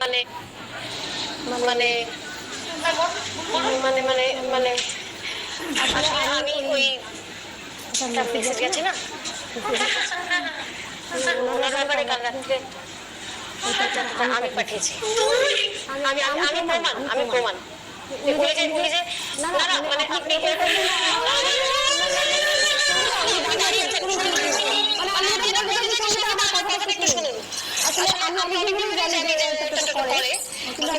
মানে মানে মানে মানে মানে আসলে আমি ওই মেসেজ গেছে না ওনার ব্যাপারে কাল রাত্রে আমি পাঠিয়েছি আমি আমি আমি প্রমাণ আমি প্রমাণ উনি যে উনি যে না না মানে আপনি আসলে আমি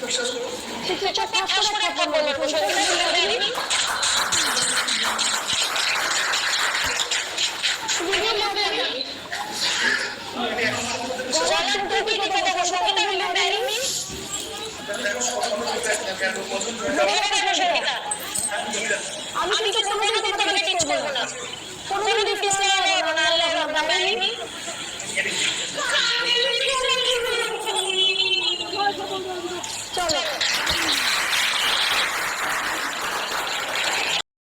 বিশ্বাস করুন আমি তো কোনোদিন তোমাকে টিচ করব না। কোনোদিন টিচ করব না। আল্লাহ রাব্বুল আলামিন solo.